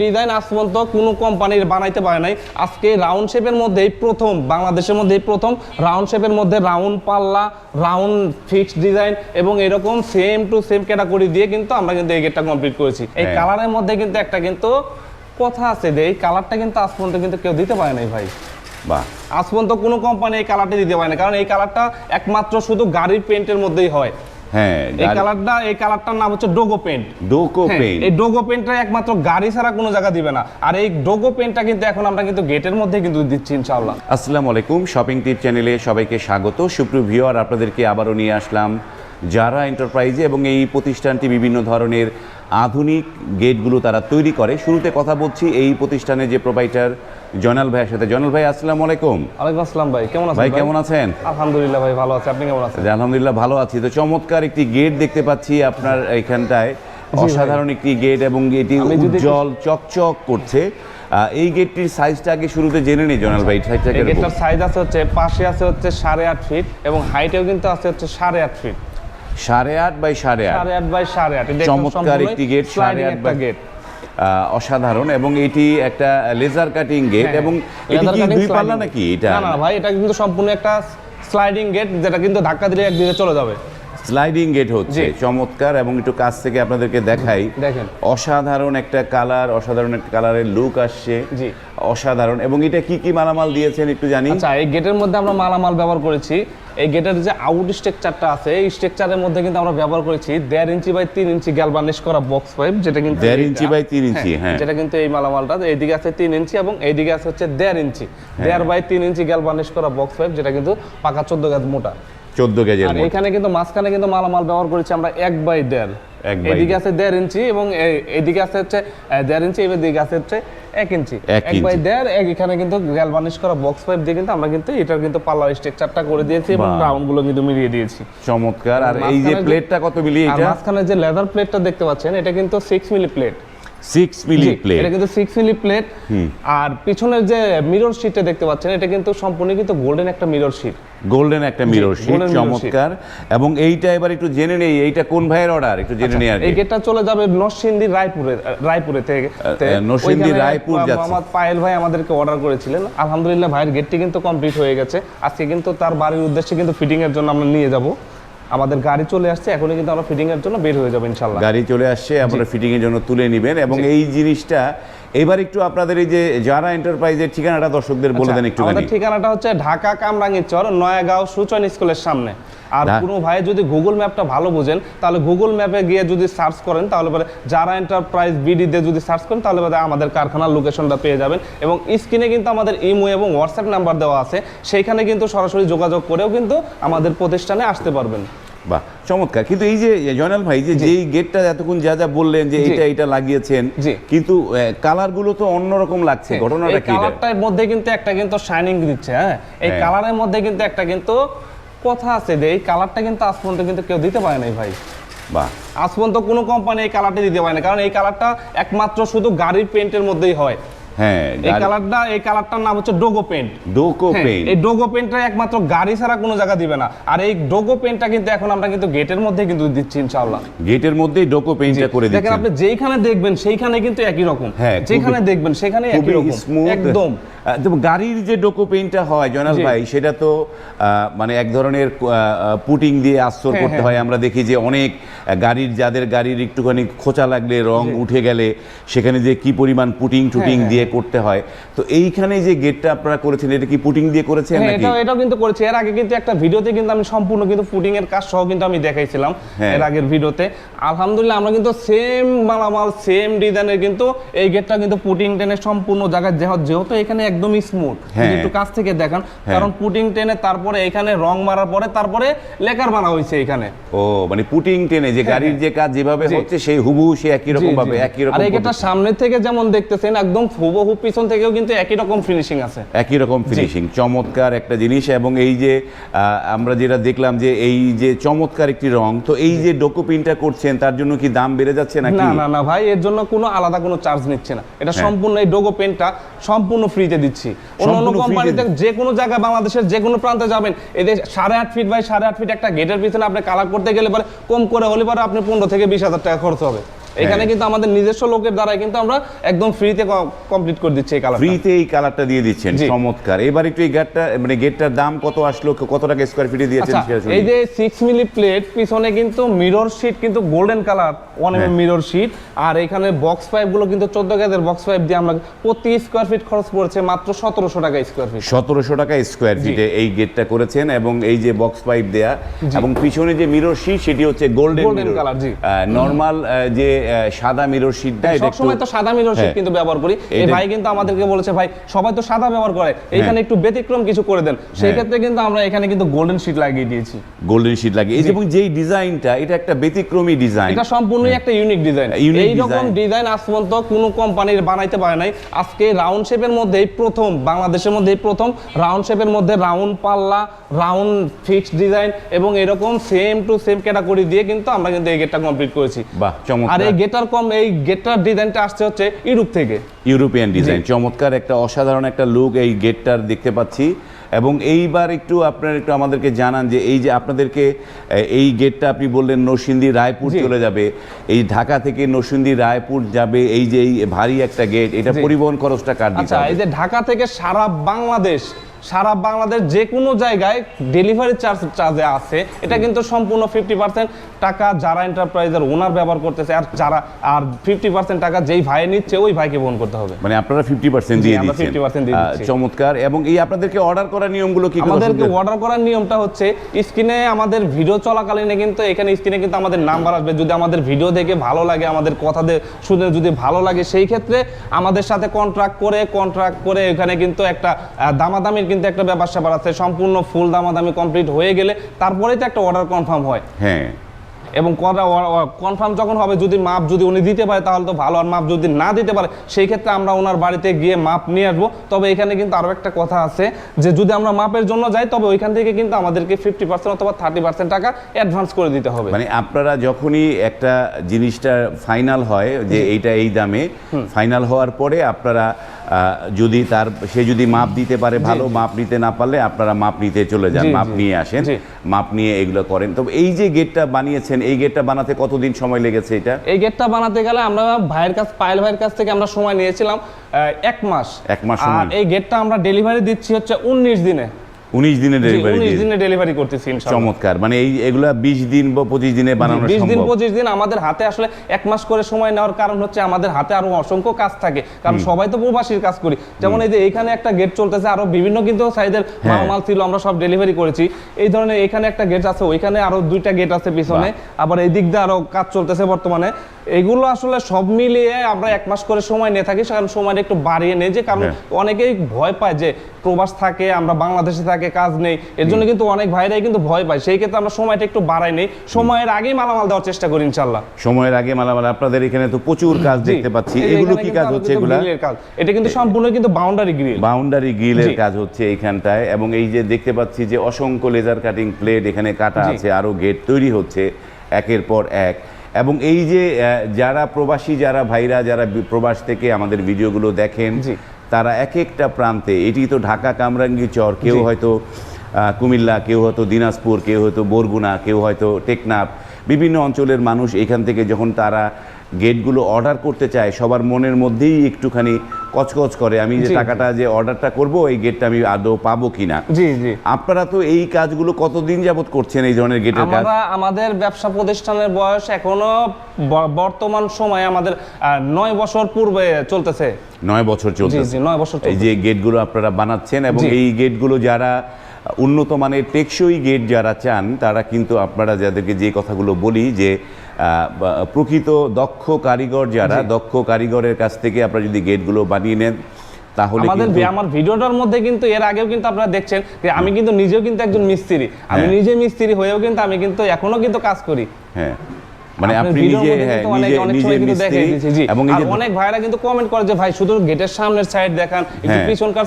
Design আজ পর্যন্ত কোনো কোম্পানির বানাইতে পারে নাই। আজকে রাউন্ড শেপের মধ্যেই প্রথম বাংলাদেশের মধ্যেই প্রথম রাউন্ড শেপের মধ্যে রাউন্ড পাল্লা রাউন্ড ফিক্সড ডিজাইন এবং এরকম সেম টু সেম ক্যাটাগরি দিয়ে কিন্তু আমরা কিন্তু এই গেটটা কমপ্লিট করেছি। এই। কালারের মধ্যে কিন্তু একটা কিন্তু কথা আছে যে এই কালারটা কিন্তু আজ পর্যন্ত কিন্তু কেউ দিতে পারে নাই ভাই। বাহ। আজ পর্যন্ত কোনো কোম্পানি এই কালারটা দিতে পারে না কারণ এই কালারটা একমাত্র শুধু গাড়ির পেন্টের মধ্যেই হয়। হ্যাঁ এই কালারটা এই কালারটার নাম হচ্ছে ডোগো পেন্ট। ডোগো পেন্ট। এই ডোগো পেন্টটা একমাত্র গাড়ি ছাড়া কোনো জায়গা দিবে না। আর এই ডোগো পেনটা কিন্তু এখন আমরা কিন্তু গেটের মধ্যে কিন্তু দিচ্ছি ইনশাআল্লাহ। আসসালামু আলাইকুম শপিং টিপ চ্যানেলে সবাইকে স্বাগত। সুপ্রিয় ভিউয়ার আপনাদেরকে আবারও নিয়ে আসলাম যারা এন্টারপ্রাইজে এবং এই প্রতিষ্ঠানটি বিভিন্ন ধরনের আধুনিক গেটগুলো তারা তৈরি করে। শুরুতে কথা বলছি এই প্রতিষ্ঠানের যে প্রোভাইডার জয়নাল ভাইয়ের সাথে। জয়নাল ভাই আসসালামু আলাইকুম। ওয়ালাইকুম আসসালাম ভাই কেমন আছেন ভাই কেমন আছেন? আলহামদুলিল্লাহ ভাই ভালো আছে। আপনি কেমন আছেন? আলহামদুলিল্লাহ ভালো আছি। তো চমৎকার একটি গেট দেখতে পাচ্ছি আপনার এখানটায়। অসাধারণ একটি গেট এবং এটি উজ্জ্বল চকচক করছে। এই গেটটির সাইজটা আগে শুরুতে জেনে নিই জয়নাল ভাই সাইজটা? গেটটার সাইজ আছে হচ্ছে পাশে আছে হচ্ছে সাড়ে আট ফিট এবং হাইটেও কিন্তু আছে হচ্ছে সাড়ে আট ফিট সাড়ে আট বাই সাড়ে আট। সাড়ে আট বাই সাড়ে আট। চমৎকার একটি গেট সাড়ে আট বাই গেট অসাধারণ এবং এটি একটা লেজার কাটিং গেট হ্যাঁ, এবং এটি কি দুই পাল্লা নাকি এটা? না না ভাই এটা কিন্তু সম্পূর্ণ একটা স্লাইডিং গেট যেটা কিন্তু ধাক্কা দিলে একদিকে চলে যাবে। স্লাইডিং গেট হচ্ছে। চমৎকার এবং একটু কাছ থেকে আপনাদেরকে দেখাই। দেখেন। অসাধারণ একটা কালার অসাধারণ একটা কালারের লুক আসছে। জি। অসাধারণ। এবং এটা কি কি মালামাল দিয়েছেন একটু জানি। আচ্ছা এই গেটের মধ্যে আমরা মালামাল ব্যবহার করেছি। এই গেটের যে আউট স্ট্রাকচারটা আছে এই স্ট্রাকচারের মধ্যে কিন্তু আমরা ব্যবহার করেছি দেড় ইঞ্চি বাই তিন ইঞ্চি গ্যালভানিশ করা বক্স পাইপ যেটা কিন্তু দেড়। ইঞ্চি বাই তিন ইঞ্চি, হ্যাঁ। যেটা কিন্তু এই মালামালটা। এইদিকে আছে তিন ইঞ্চি এবং এইদিকে আছে হচ্ছে দেড় ইঞ্চি। দেড় বাই তিন ইঞ্চি গ্যালভানিশ করা বক্স পাইপ যেটা কিন্তু পাকা চোদ্দ গাছ মোটা। চোদ্দ গেজের আর এখানে কিন্তু মাঝখানে কিন্তু মালামাল ব্যবহার করেছি আমরা এক বাই দেড়। এক by এদিকে আছে দেড় ইঞ্চি এবং এইদিকে আছে হচ্ছে আহ, দেড় ইঞ্চি এদিকে আছে হচ্ছে এক ইঞ্চি। এক এক বাই ইঞ্চি। দেড় এক এখানে কিন্তু গ্যালভানিশ করা বক্স পাইপ দিয়ে কিন্তু আমরা কিন্তু এটার কিন্তু পাল্লা স্ট্রাকচারটা করে দিয়েছি এবং। রাউন্ডগুলো কিন্তু মিলিয়ে দিয়েছি। চমৎকার। আর এই যে প্লেটটা কত মিলি আর এটা মাঝখানে যে লেদার প্লেটটা দেখতে পাচ্ছেন এটা কিন্তু six milli plate six milli plate এটা কিন্তু সিক্স মিলি প্লেট আর পিছনের যে মিরর শিটটা দেখতে পাচ্ছেন এটা কিন্তু সম্পূর্ণ কিন্তু গোল্ডেন একটা মিরর শিট গোল্ডেন একটা মিরর শিট চমৎকার। এবং এইটা এবার একটু জেনে নেই এইটা কোন ভাইয়ের অর্ডার একটু জেনে নেই আচ্ছা, এই গেটটা চলে যাবে নরসিংদী রায়পুরে রায়পুরে থেকে। নরসিংদী রায়পুর যাচ্ছে। মোহাম্মদ পায়েল ভাই আমাদেরকে অর্ডার করেছিলেন। আলহামদুলিল্লাহ ভাইয়ের গেটটি কিন্তু কমপ্লিট হয়ে গেছে। আজকে কিন্তু তার বাড়ির উদ্দেশ্যে কিন্তু ফিটিং এর জন্য আমরা নিয়ে যাব। আমাদের গাড়ি চলে আসছে এখনই কিন্তু আমরা ফিটিং এর জন্য বের হয়ে যাব ইনশাল্লাহ। গাড়ি চলে আসছে আপনারা ফিটিং এর জন্য তুলে নেবেন এবং এই জিনিসটা এবার একটু আপনাদের এই যে যারা এন্টারপ্রাইজের ঠিকানাটা দর্শকদের বলে দেন একটুখানি। আচ্ছা, আমাদের ঠিকানাটা হচ্ছে ঢাকা কামরাঙ্গীরচর নয়াগাঁও সুচন স্কুলের সামনে। আর কোনো ভাই যদি গুগল ম্যাপটা ভালো বোঝেন তাহলে গুগল ম্যাপে গিয়ে যদি সার্চ করেন তাহলে পরে যারা এন্টারপ্রাইজ বিডি দিয়ে যদি সার্চ করেন তাহলে পরে আমাদের কারখানার লোকেশনটা পেয়ে যাবেন। এবং স্ক্রিনে কিন্তু আমাদের ইমো এবং হোয়াটসঅ্যাপ নাম্বার দেওয়া আছে সেইখানে কিন্তু সরাসরি যোগাযোগ করেও কিন্তু আমাদের প্রতিষ্ঠানে আসতে পারবেন। বাহ চমৎকার। কিন্তু এই যে জয়নাল ভাই যে যেই গেটটা এতক্ষণ যা যা বললেন যে এটা এটা লাগিয়েছেন কিন্তু কালারগুলো তো অন্যরকম লাগছে। ঘটনাটা কি কালারটার মধ্যে কিন্তু একটা কিন্তু শাইনিং দিচ্ছে হ্যাঁ? এই হ্যাঁ। কালারের মধ্যে কিন্তু একটা কিন্তু কথা আছে যে এই কালারটা কিন্তু আজ পর্যন্ত কিন্তু কেউ দিতে পারে নাই ভাই। বাহ। আজ পর্যন্ত কোনো কোম্পানি এই কালারটা দিতে পারে না কারণ এই কালারটা একমাত্র শুধু গাড়ির পেন্টের মধ্যেই হয়। হ্যাঁ এই কালারটা এই কালারটার নাম হচ্ছে ডোগো পেন্ট। হ্যাঁ, এই ডোগো পেন্টটা একমাত্র গাড়ি ছাড়া কোনো জায়গা দিবে না। আর এই ডোগো পেন্টটা কিন্তু এখন আমরা কিন্তু গেটের মধ্যে কিন্তু দিচ্ছি ইনশাআল্লাহ। গেটের মধ্যেই ডোগো করে দেখেন আপনি দেখবেন সেইখানে কিন্তু একই রকম। হ্যাঁ, যেখানে দেখবেন সেখানে একই রকম। একদম। একদম গাড়ির যে ডোকো পেইন্টটা হয় জয়নাল ভাই সেটা তো মানে এক ধরনের পুটিং দিয়ে আস্তর হ্যাঁ, করতে হ্যাঁ। হয়। আমরা দেখি যে অনেক গাড়ির যাদের গাড়ির একটুখানি খোঁচা লাগলে রং উঠে গেলে সেখানে যে কি পরিমাণ পুটিং টুটিং হ্যাঁ, দিয়ে করতে হয়। তো এইখানে যে গেটটা আপনারা করেছেন এটা কি পুটিং দিয়ে করেছেন হ্যাঁ, নাকি? এটাও কিন্তু করেছি। এর আগে কিন্তু একটা ভিডিওতে কিন্তু আমি সম্পূর্ণ কিন্তু পুটিং এর কাজ সহ কিন্তু আমি দেখাইছিলাম হ্যাঁ। এর আগের ভিডিওতে। আলহামদুলিল্লাহ আমরা কিন্তু সেম মালামাল সেম ডিজাইনের কিন্তু এই গেটটা কিন্তু পুটিং টেনে সম্পূর্ণ জায়গায় যেহ- যেহেতু এখানে একদমই স্মুথ হ্যাঁ। একটু কাছ থেকে দেখান হ্যাঁ। কারণ পুটিং টেনে তারপরে এখানে রং মারার পরে তারপরে লেকার বানা হয়েছে এখানে। ও মানে পুটিং টেনে যে গাড়ির যে কাজ যেভাবে হ্যাঁ, হচ্ছে সেই হুবহু সে একই রকম ভাবে একই রকম আর গেটটা সামনে থেকে যেমন দেখতেছেন একদম হুবহু পিছন থেকেও কিন্তু একই রকম ফিনিশিং আছে। একই রকম ফিনিশিং চমৎকার একটা জিনিস। এবং এই যে আমরা যেটা দেখলাম যে এই যে চমৎকার একটি রং তো এই যে ডকুপিনটা করছেন তার জন্য কি দাম বেড়ে যাচ্ছে নাকি? না না না ভাই এর জন্য কোনো আলাদা কোনো চার্জ নিচ্ছে না। এটা হ্যাঁ। সম্পূর্ণ এই ডোগো পেনটা সম্পূর্ণ ফ্রিতে দিচ্ছি। অন্য কোম্পানিতে যে কোনো জায়গায় বাংলাদেশের যে কোনো প্রান্তে যাবেন এদের সাড়ে আট ফিট বাই সাড়ে আট ফিট একটা গেটের পিছনে আপনি কালার করতে গেলে পরে কম করে হলে পরে আপনি পনেরো থেকে বিশ হাজার টাকা খরচ হবে। এখানে কিন্তু আমাদের নিজস্ব লোকের দ্বারাই কিন্তু আমরা একদম ফ্রিতে কমপ্লিট করে দিচ্ছি এই কালার ফ্রিতে এই কালারটা দিয়ে দিচ্ছেন চমৎকার। এবার একটু এই গেটটা মানে গেটটার দাম কত আসলো কত টাকা স্কোয়ার ফিটে দিয়েছেন আচ্ছা। এই যে সিক্স মিলি প্লেট পিছনে কিন্তু মিরর শিট কিন্তু গোল্ডেন কালার ওয়ান এম হ্যাঁ। মিরর শিট আর এখানে বক্স পাইপগুলো কিন্তু চোদ্দ গেজের বক্স পাইপ দিয়ে আমরা প্রতি স্কোয়ার ফিট খরচ পড়ছে মাত্র সতেরোশো টাকা স্কোয়ার ফিট সতেরোশো টাকা স্কোয়ার ফিটে এই গেটটা করেছেন এবং এই যে বক্স পাইপ দেয়া এবং পিছনে যে মিরর শিট সেটি হচ্ছে গোল্ডেন color, জি। নর্মাল যে সাদা মিরর শিটটা এটা একটু সবসময় তো সাদা মিরর শিট হ্যাঁ। কিন্তু ব্যবহার করি। এই ভাই কিন্তু আমাদেরকে বলেছে ভাই সবাই তো সাদা ব্যবহার করে এখানে একটু ব্যতিক্রম কিছু করে দেন। সেই হ্যাঁ। ক্ষেত্রে কিন্তু আমরা এখানে কিন্তু গোল্ডেন শিট লাগিয়ে দিয়েছি। গোল্ডেন শিট লাগে এই এবং যেই ডিজাইনটা এটা একটা ব্যতিক্রমী ডিজাইন। এটা সম্পূর্ণই একটা ইউনিক ডিজাইন এই রকম ডিজাইন আজ পর্যন্ত কোনো কোম্পানির বানাইতে পারে নাই। আজকে রাউন্ড শেপের মধ্যে প্রথম বাংলাদেশের মধ্যে প্রথম রাউন্ড শেপের মধ্যে রাউন্ড পাল্লা রাউন্ড ফিক্সড ডিজাইন এবং এরকম সেম টু সেম ক্যাটাগরি দিয়ে কিন্তু আমরা কিন্তু এই গেটটা কমপ্লিট করেছি। বাহ চমৎকার। আর এই গেটার কম এই গেটটার ডিজাইনটা আসছে হচ্ছে ইউরোপ থেকে। ইউরোপিয়ান ডিজাইন চমৎকার একটা অসাধারণ একটা লুক এই গেটটার দেখতে পাচ্ছি। এবং এইবার একটু আপনারা একটু আমাদেরকে জানান যে এই যে আপনাদেরকে এই গেটটা আপনি বললেন নরসিংদী রায়পুর চলে যাবে। এই ঢাকা থেকে নরসিংদী রায়পুর যাবে এই যে এই ভারী একটা গেট এটা পরিবহন খরচটা কাটবে আচ্ছা এই যে ঢাকা থেকে সারা বাংলাদেশ সারা বাংলাদেশ যে কোনো জায়গায় ডেলিভারি চার্জ চার্জে আছে। এটা কিন্তু সম্পূর্ণ ফিফটি পার্সেন্ট টাকা যারা এন্টারপ্রাইজের ওনার ব্যবহার করতেছে আর যারা আর ফিফটি পার্সেন্ট টাকা যেই ভাই নিচ্ছে ওই ভাইকে বহন করতে হবে। মানে আপনারা ফিফটি পার্সেন্ট দিয়ে দিচ্ছেন। 50% দিয়ে আহ, চমৎকার। এবং এই আপনাদেরকে অর্ডার করার নিয়মগুলো কি আমাদেরকে অর্ডার করার নিয়মটা হচ্ছে স্ক্রিনে আমাদের ভিডিও চলাকালীনে কিন্তু এখানে স্ক্রিনে কিন্তু আমাদের নাম্বার আসবে। যদি আমাদের ভিডিও দেখে ভালো লাগে আমাদের কথা শুনে যদি ভালো লাগে সেই ক্ষেত্রে আমাদের সাথে কন্ট্রাক্ট করে কন্ট্রাক্ট করে এখানে কিন্তু একটা দামাদামির কিন্তু একটা ব্যাপার স্যাপার আছে সম্পূর্ণ ফুল দামাদামি কমপ্লিট হয়ে গেলে তারপরেই তো একটা অর্ডার কনফার্ম হয়। হ্যাঁ। এবং কনফার্ম যখন হবে যদি মাপ যদি উনি দিতে পারে তাহলে তো ভালো আর মাপ যদি না দিতে পারে সেই ক্ষেত্রে আমরা ওনার বাড়িতে গিয়ে মাপ নিয়ে আসব। তবে এখানে কিন্তু আরও একটা কথা আছে যে যদি আমরা মাপের জন্য যাই তবে ওইখান থেকে কিন্তু আমাদেরকে ফিফটি পার্সেন্ট অথবা থার্টি পার্সেন্ট টাকা অ্যাডভান্স করে দিতে হবে। মানে আপনারা যখনই একটা জিনিসটা ফাইনাল হয় যে এইটা এই দামে ফাইনাল হওয়ার পরে আপনারা যদি তার সে যদি মাপ দিতে পারে ভালো মাপ নিতে না পারলে আপনারা মাপ নিতে চলে যান মাপ নিয়ে আসেন মাপ নিয়ে এগুলো করেন। তো এই যে গেটটা বানিয়েছেন এই গেটটা বানাতে কতদিন সময় লেগেছে এটা? এই গেটটা বানাতে গেলে আমরা ভাইয়ের কাছ পায়েল ভাইয়ের কাছ থেকে আমরা সময় নিয়েছিলাম এক মাস। এক মাস আর এই গেটটা আমরা ডেলিভারি দিচ্ছি হচ্ছে উনিশ দিনে। উনিশ দিনে ডেলিভারি উনিশ দিনে ডেলিভারি করতেছি ইনশাআল্লাহ। চমৎকার। মানে এই এগুলা বিশ দিন বা পঁচিশ দিনে বানানো বিশ দিন পঁচিশ দিন আমাদের হাতে আসলে এক মাস করে সময় নেওয়ার কারণ হচ্ছে আমাদের হাতে আরও অসংখ্য কাজ থাকে। কারণ সবাই তো প্রবাসীর কাজ করি। যেমন এই যে এখানে একটা গেট চলতেছে আরও বিভিন্ন কিন্তু সাইজের হ্যাঁ। মাল ছিল আমরা সব ডেলিভারি করেছি। এই ধরনের এখানে একটা গেট আছে ওইখানে আরও দুইটা গেট আছে পিছনে। আবার এই দিক দিয়ে আরও কাজ চলতেছে বর্তমানে। এগুলো আসলে সব মিলিয়ে আমরা এক মাস করে সময় নিয়ে থাকি কারণ সময়টা একটু বাড়িয়ে নেই যে কারণ হ্যাঁ। অনেকেই ভয় পায় যে প্রবাস থাকে আমরা বাংলাদেশে থাকে কাজ নেই। এর জন্য কিন্তু অনেক ভাইরাই কিন্তু ভয় পায়। সেই ক্ষেত্রে আমরা সময়টা একটু বাড়াই নেই। সময়ের আগেই মালামাল দেওয়ার চেষ্টা করি ইনশাল্লাহ সময়ের আগে মালামাল আপনাদের এখানে তো প্রচুর কাজ দেখতে পাচ্ছি। এগুলো কি কাজ হচ্ছে এগুলা। এটা কিন্তু সম্পূর্ণ কিন্তু বাউন্ডারি গ্রিল বাউন্ডারি গ্রিলের কাজ হচ্ছে এইখানটায় এবং এই যে দেখতে পাচ্ছি যে অসংখ্য লেজার কাটিং প্লেট এখানে কাটা আছে আরও গেট তৈরি হচ্ছে একের পর এক। এবং এই যে যারা প্রবাসী যারা ভাইরা যারা প্রবাস থেকে আমাদের ভিডিওগুলো দেখেন। তারা এক একটা প্রান্তে এটি তো ঢাকা কামরাঙ্গি চর কেউ হয়তো কুমিল্লা কেউ হয়তো দিনাজপুর কেউ হয়তো বরগুনা কেউ হয়তো টেকনাফ বিভিন্ন অঞ্চলের মানুষ এখান থেকে যখন তারা গেটগুলো অর্ডার করতে চায় সবার মনের মধ্যেই একটুখানি কচকচ করে আমি যে। টাকাটা যে অর্ডারটা করব এই গেটটা আমি আদৌ পাবো কিনা জি জি আপনারা তো এই কাজগুলো কতদিন যাবত করছেন এই ধরনের গেটের কাজ আমরা আমাদের ব্যবসা প্রতিষ্ঠানের বয়স এখনও বর্তমান সময়ে আমাদের নয় বছর পূর্বে চলতেছে নয় বছর জি নয় বছর এই চলতেছে। যে গেটগুলো আপনারা বানাচ্ছেন এবং। এই গেটগুলো যারা উন্নত মানের টেকসই গেট যারা চান তারা কিন্তু আপনারা যাদেরকে যে কথাগুলো বলি যে প্রকৃত দক্ষ কারিগর যারা দক্ষ কারিগরের কাছ থেকে আপনারা যদি গেটগুলো বানিয়ে নেন তাহলে আমাদের আমার ভিডিওটার মধ্যে কিন্তু এর আগেও কিন্তু আপনারা দেখছেন যে আমি কিন্তু নিজেও কিন্তু একজন মিস্ত্রি। আমি হ্যাঁ। নিজে মিস্ত্রি হয়েও কিন্তু আমি কিন্তু এখনও কিন্তু কাজ করি। হ্যাঁ। মানে আপনি নিজে মধ্যে হ্যাঁ অনেক- নিজে নিজে মিস্ত্রি দেখাই দিয়েছি, জি। এবং এই যে অনেক ভাইরা কিন্তু কমেন্ট করে যে ভাই শুধু গেটের সামনের সাইড দেখান একটু হ্যাঁ। পিছনকার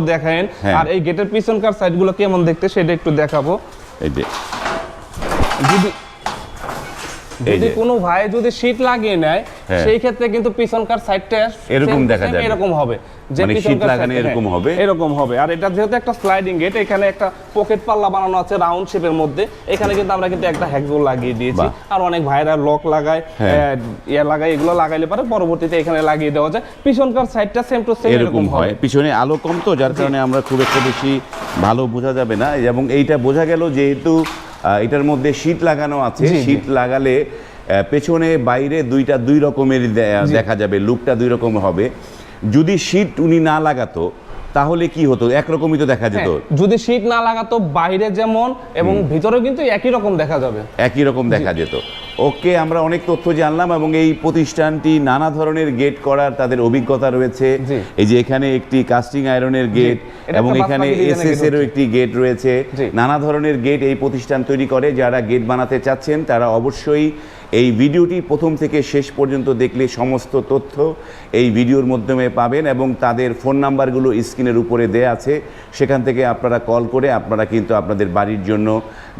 দেখান। আর এই গেটের পিছনকার সাইডগুলো কেমন দেখতে সেটা একটু দেখাবো। এই যে। যদি এই যদি কোনো ভাই যদি শীট লাগিয়ে নেয় হ্যাঁ। সেই ক্ষেত্রে কিন্তু পিছনকার সাইডটা এরকম দেখা যাবে। এরকম হবে। মানে পিছনকার শীট লাগানো এরকম হ্যাঁ, হবে? এরকম হবে। আর এটা যেহেতু একটা স্লাইডিং গেট এখানে একটা পকেট পাল্লা বানানো আছে রাউন্ড শেপের মধ্যে। এখানে কিন্তু আমরা কিন্তু একটা হ্যাকজোল লাগিয়ে দিয়েছি। আর অনেক ভাইরা লক লাগায় হ্যাঁ। ইয়ে লাগায় এগুলো লাগাইলে পারে পরবর্তীতে এখানে লাগিয়ে দেওয়া যায়। পিছনকার সাইডটা সেম টু সেম এরকম হয়। পিছনে আলো কম তো যার কারণে আমরা খুব একটা বেশি ভালো বোঝা যাবে না। এবং এইটা বোঝা গেল যেহেতু এটার মধ্যে শীট লাগানো আছে। শীট লাগালে পেছনে বাইরে দুইটা দুই রকমের দেখা যাবে লুকটা দুই রকম হবে। যদি শীট উনি না লাগাতো তাহলে কি হতো? একরকমই তো দেখা যেত। হ্যাঁ, যদি শীত না লাগাতো বাইরে যেমন এবং ভিতরে কিন্তু একই রকম দেখা যাবে। একই রকম দেখা যেত। ওকে আমরা অনেক তথ্য জানলাম এবং এই প্রতিষ্ঠানটি নানা ধরনের গেট করার তাদের অভিজ্ঞতা রয়েছে। এই যে এখানে একটি কাস্টিং আয়রনের গেট এবং এখানে এস এস এসএস এরও একটি গেট রয়েছে। নানা ধরনের গেট এই প্রতিষ্ঠান তৈরি করে। যারা গেট বানাতে চাচ্ছেন তারা অবশ্যই এই ভিডিওটি প্রথম থেকে শেষ পর্যন্ত দেখলে সমস্ত তথ্য এই ভিডিওর মাধ্যমে পাবেন এবং তাদের ফোন নাম্বারগুলো স্ক্রিনের উপরে দেয়া আছে। সেখান থেকে আপনারা কল করে আপনারা কিন্তু আপনাদের বাড়ির জন্য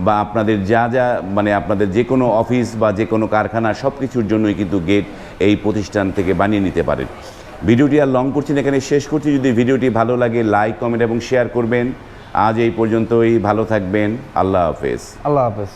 বা আপনাদের যা যা মানে আপনাদের যে কোনো অফিস বা যে কোনো কারখানা সব কিছুর জন্যই কিন্তু গেট এই প্রতিষ্ঠান থেকে বানিয়ে নিতে পারেন। ভিডিওটি আর লং করছি না এখানে, শেষ করছি। যদি ভিডিওটি ভালো লাগে, লাইক, কমেন্ট এবং শেয়ার করবেন। আজ এই পর্যন্তই, ভালো থাকবেন। আল্লাহ হাফেজ। আল্লাহ হাফেজ।